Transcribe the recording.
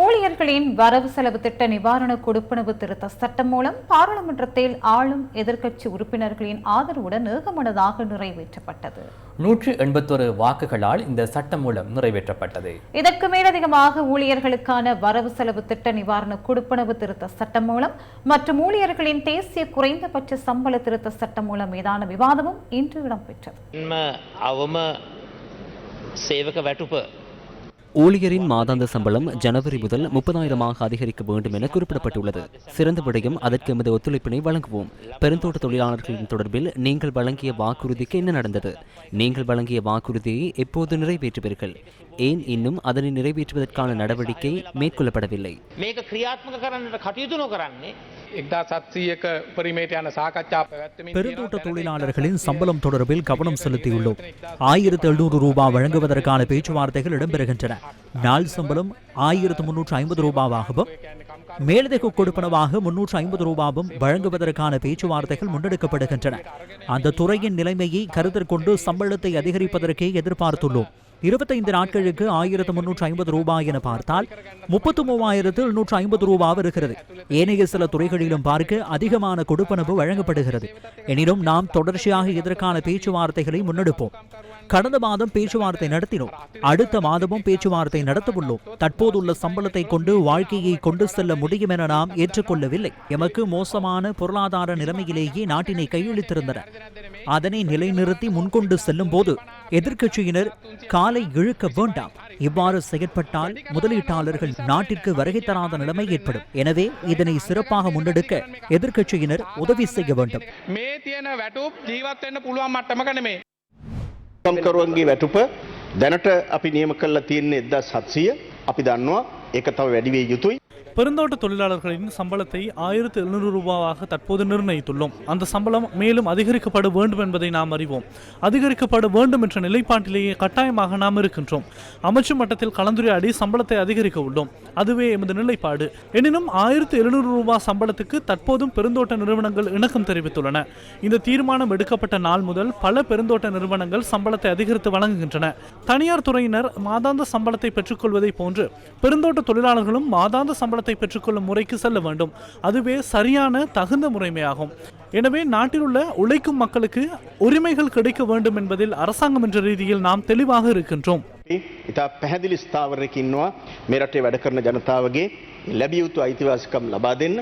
ஊழியர்களின் வரவு செலவு திட்ட நிவாரண கொடுப்பனவு திருத்த சட்டம் மூலம் பாராளுமன்றத்தில் ஆளும் எதிர்க்கட்சி உறுப்பினர்களின் ஆதரவுடன் ஏகமனதாக நிறைவேற்றப்பட்டது. நூற்றி எண்பத்தொரு வாக்குகளால் இந்த சட்டம் மூலம் நிறைவேற்றப்பட்டது. இதற்கு மேலதிகமாக ஊழியர்களுக்கான வரவு செலவு திட்ட நிவாரண கொடுப்பனவு திருத்த சட்டம் மூலம் மற்றும் ஊழியர்களின் தேசிய குறைந்தபட்ச சம்பள திருத்த சட்டம் மூலம் மீதான விவாதமும் இன்று இடம்பெற்றது. அவம சேவக வெட்டுப்பு ஊழியரின் மாதாந்த சம்பளம் ஜனவரி முதல் முப்பதாயிரமாக அதிகரிக்க வேண்டும் என குறிப்பிடப்பட்டுள்ளது. சிறந்த விடயம் அதற்கு எமது ஒத்துழைப்பினை வழங்குவோம். பெருந்தோட்ட தொழிலாளர்களின் தொடர்பில் நீங்கள் வழங்கிய வாக்குறுதிக்கு என்ன நடந்தது? நீங்கள் வழங்கிய வாக்குறுதியை எப்போது நிறைவேற்றுவீர்கள்? ஏன் இன்னும் அதனை நிறைவேற்றுவதற்கான நடவடிக்கை மேற்கொள்ளப்படவில்லை? பெருந்தோட்ட தொழிலாளர்களின் சம்பளம் தொடர்பில் கவனம் செலுத்தியுள்ளோம். ஆயிரத்து எழுநூறு ரூபாய் வழங்குவதற்கான பேச்சுவார்த்தைகள் இடம்பெறுகின்றன. நாள் சம்பளம் ஆயிரத்து முன்னூற்று ஐம்பது ரூபாவாகவும் மேலதிக கொடுப்பனவாக முன்னூற்று ஐம்பது ரூபாவும் வழங்குவதற்கான பேச்சுவார்த்தைகள் முன்னெடுக்கப்படுகின்றன. அந்த துறையின் நிலைமையை கருத்தில் கொண்டு சம்பளத்தை அதிகரிப்பதற்கே எதிர்பார்த்துள்ளோம். இருபத்தைந்து நாட்களுக்கு ஆயிரத்து முன்னூற்று ஐம்பது ரூபாய் என பார்த்தால் முப்பத்து மூவாயிரத்து எழுநூற்று ஐம்பது ரூபாய் இருக்கிறது ஏனைய சில துறைகளிலும் பார்க்க அதிகமான கொடுப்பனவு வழங்கப்படுகிறது. எனினும் நாம் தொடர்ச்சியாக இதற்கான பேச்சுவார்த்தைகளை முன்னெடுப்போம். கடந்த மாதம் பேச்சுவார்த்தை நடத்தினோம். அடுத்த மாதமும் பேச்சுவார்த்தை நடத்தவுள்ளோம். தற்போதுள்ள சம்பளத்தை கொண்டு வாழ்க்கையை கொண்டு செல்ல முடியும் என நாம் ஏற்றுக்கொள்ளவில்லை. எமக்கு மோசமான பொருளாதார நிலைமையிலேயே நாட்டினை கையளித்திருந்தனர். அதனை நிலைநிறுத்தி முன்கொண்டு செல்லும் போது எதிர்க்கட்சியினர் காலை இழுக்க வேண்டாம் இவ்வாறு செயற்பட்டால் முதலீட்டாளர்கள் நாட்டிற்கு வருகை தராத நிலைமை ஏற்படும் எனவே இதனை சிறப்பாக முன்னெடுக்க எதிர்க்கட்சியினர் உதவி செய்ய வேண்டும் මේ තියෙන වැටුප් ජීවත්වන්න පුළුවන් මට්ටමක නෙමේ. කම්කරුවන්ගේ වැටුප දැනට අපි නියම කල්ලා තියෙන්නේ එදදා සත්සිය අපි දන්නවා ඒක තව වැඩිවේ යුතුයි. பெருந்தோட்ட தொழிலாளர்களின் சம்பளத்தை ஆயிரத்து எழுநூறு ரூபாவாக தற்போது நிர்ணயித்துள்ளோம். அந்த சம்பளம் மேலும் அதிகரிக்கப்பட வேண்டும் என்பதை நாம் அறிவோம். அதிகரிக்கப்பட வேண்டும் என்ற நிலைப்பாட்டிலேயே கட்டாயமாக நாம் இருக்கின்றோம். அமைச்சு மட்டத்தில் கலந்துரையாடி சம்பளத்தை அதிகரிக்க உள்ளோம். அதுவே எமது நிலைப்பாடு. எனினும் ஆயிரத்து எழுநூறு ரூபாய் சம்பளத்துக்கு தற்போதும் பெருந்தோட்ட நிறுவனங்கள் இணக்கம் தெரிவித்துள்ளன. இந்த தீர்மானம் எடுக்கப்பட்ட நாள் முதல் பல பெருந்தோட்ட நிறுவனங்கள் சம்பளத்தை அதிகரித்து வழங்குகின்றன. தனியார் துறையினர் மாதாந்த சம்பளத்தை பெற்றுக்கொள்வதை போன்று பெருந்தோட்ட தொழிலாளர்களும் மாதாந்த சம்பளம் சம்பளத்தை பெற்றுக்கொள்ளும் முறைக்கு செல்ல வேண்டும் அதுவே சரியான தகுந்த முறைமையாகும் எனவே நாட்டில் உள்ள உழைக்கும் மக்களுக்கு உரிமைகள் கிடைக்க வேண்டும் என்பதில் அரசாங்கம் என்ற ரீதியில் நாம் தெளிவாக இருக்கின்றோம் ඉතා පැහැදිලි ස්ථාවරයක ඉන්නවා මේ රටේ වැඩ කරන ජනතාවගේ ලැබිය යුතු අයිතිවාසිකම් ලබා දෙන්න.